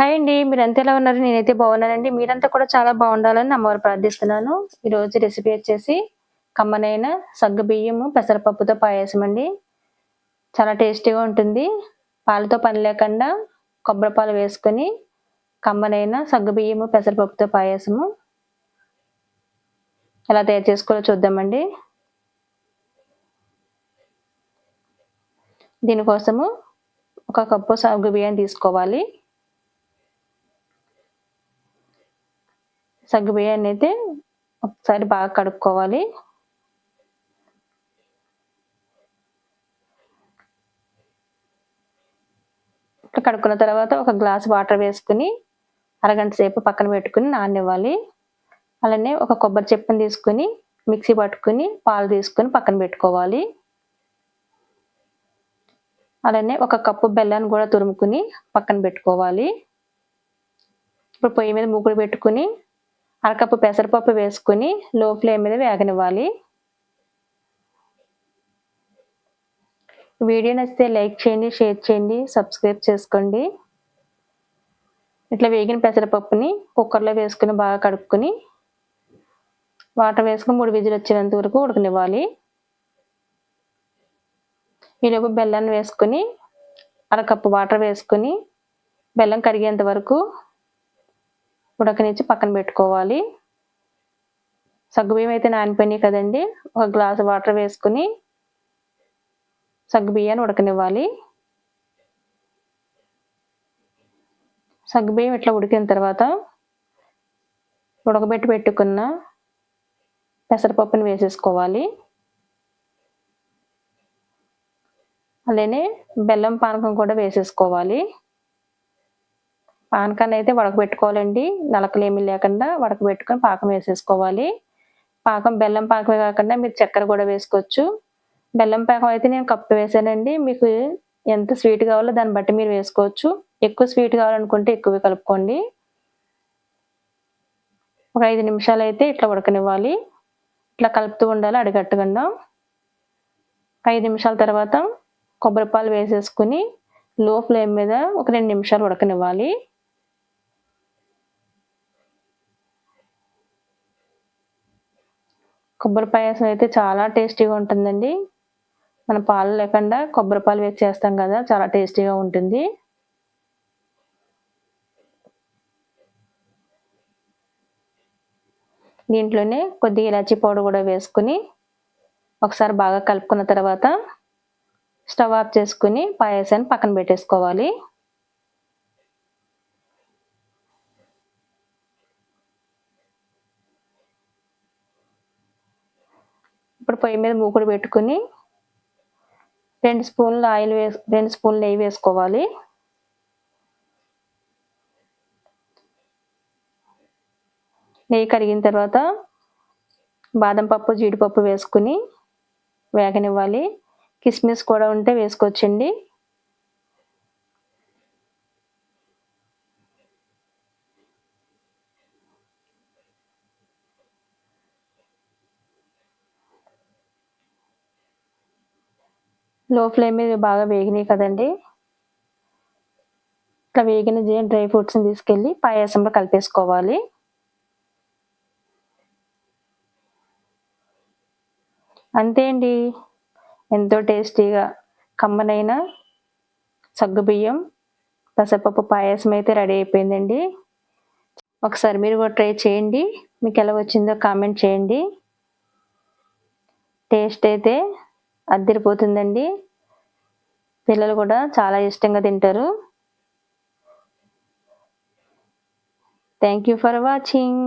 Hi అండి. మీరు ఎంత ఎలా ఉన్నారు? నేనైతే బాగున్నానండి. మీరంతా కూడా చాలా బాగుండాలని అమ్మవారు ప్రార్థిస్తున్నాను. ఈరోజు రెసిపీ వచ్చేసి కమ్మనైన సగ్గు బియ్యము పెసరపప్పుతో పాయసం అండి. చాలా టేస్టీగా ఉంటుంది. పాలతో పని లేకుండా కొబ్బరి పాలు వేసుకొని కమ్మనైన సగ్గు బియ్యము పెసరపప్పుతో పాయసము ఎలా తయారు చేసుకోవాలో చూద్దామండి. దీనికోసము ఒక కప్పు సగ్గు బియ్యం తీసుకోవాలి. సగ్గు బియ్యాన్ని అయితే ఒకసారి బాగా కడుక్కోవాలి. కడుక్కున్న తర్వాత ఒక గ్లాస్ వాటర్ వేసుకుని అరగంట సేపు పక్కన పెట్టుకుని నాననివ్వాలి. అలానే ఒక కొబ్బరి చెప్పుని తీసుకుని మిక్సీ పట్టుకుని పాలు తీసుకుని పక్కన పెట్టుకోవాలి. అలానే ఒక కప్పు బెల్లాన్ని కూడా తురుముకుని పక్కన పెట్టుకోవాలి. ఇప్పుడు పొయ్యి మీద ముగ్గురు పెట్టుకుని అరకప్పు పెసరపప్పు వేసుకుని లో ఫ్లేమ్ మీద వేగనివ్వాలి. వీడియో నచ్చితే లైక్ చేయండి షేర్ చేయండి సబ్స్క్రైబ్ చేసుకోండి. ఇట్లా వేగిన పెసరపప్పుని కుక్కర్లో వేసుకుని బాగా కడుక్కుని వాటర్ వేసుకుని మూడు విజులు వచ్చేంత వరకు ఉడకనివ్వాలి. ఈలోపు బెల్లాన్ని వేసుకుని అరకప్పు వాటర్ వేసుకుని బెల్లం కరిగేంత వరకు ఉడకనిచ్చి పక్కన పెట్టుకోవాలి. సగ్గుబియ్యం అయితే నానిపోయినాయి కదండి. ఒక గ్లాస్ వాటర్ వేసుకుని సగ్గుబియ్యాన్ని ఉడకనివ్వాలి. సగ్గుబియ్యం ఇట్లా ఉడికిన తర్వాత ఉడకబెట్టి పెట్టుకున్న పెసరపప్పుని వేసేసుకోవాలి. అలానే బెల్లం పానకం కూడా వేసేసుకోవాలి. పానకాన్ని అయితే వడకబెట్టుకోవాలండి. నలకలు ఏమీ లేకుండా వడకబెట్టుకొని పాకం వేసేసుకోవాలి. పాకం బెల్లం పాకమే కాకుండా మీరు చక్కెర కూడా వేసుకోవచ్చు. బెల్లం పాకం అయితే నేను కప్పు వేసానండి. మీకు ఎంత స్వీట్ కావాలో దాన్ని బట్టి మీరు వేసుకోవచ్చు. ఎక్కువ స్వీట్ కావాలనుకుంటే ఎక్కువ కలుపుకోండి. ఒక ఐదు నిమిషాలు అయితే ఇట్లా ఉడకనివ్వాలి. ఇట్లా కలుపుతూ ఉండాలి అడిగట్టుకుండా ఐదు నిమిషాల తర్వాత కొబ్బరి పాలు వేసేసుకుని లో ఫ్లేమ్ మీద ఒక రెండు నిమిషాలు ఉడకనివ్వాలి. కొబ్బరి పాయసం అయితే చాలా టేస్టీగా ఉంటుందండి. మన పాలు లేకుండా కొబ్బరి పాలు వేసి చేస్తాం కదా చాలా టేస్టీగా ఉంటుంది. దీంట్లోనే కొద్దిగా ఇలాచీ పౌడర్ కూడా వేసుకుని ఒకసారి బాగా కలుపుకున్న తర్వాత స్టవ్ ఆఫ్ చేసుకుని పాయసాన్ని పక్కన పెట్టేసుకోవాలి. ఇప్పుడు పొయ్యి మీద మూకుడు పెట్టుకుని రెండు స్పూన్లు ఆయిల్ వేసు రెండు స్పూన్లు నెయ్యి వేసుకోవాలి. నెయ్యి కరిగిన తర్వాత బాదం పప్పు జీడిపప్పు వేసుకుని వేగనివ్వాలి. కిస్మిస్ కూడా ఉంటే వేసుకోవచ్చండి. లో ఫ్లేమ్ మీద బాగా వేగినాయి కదండి. ఇట్లా వేగిన డ్రై ఫ్రూట్స్ని తీసుకెళ్ళి పాయసంలో కలిపేసుకోవాలి. అంతే అండి. ఎంతో టేస్టీగా కమ్మనైన సగ్గుబియ్యం పసపప్పు పాయసం అయితే రెడీ అయిపోయిందండి. ఒకసారి మీరు కూడా ట్రై చేయండి. మీకు ఎలా వచ్చిందో కామెంట్ చేయండి. టేస్ట్ అయితే అద్దరిపోతుందండి. పిల్లలు కూడా చాలా ఇష్టంగా తింటారు. Thank you for watching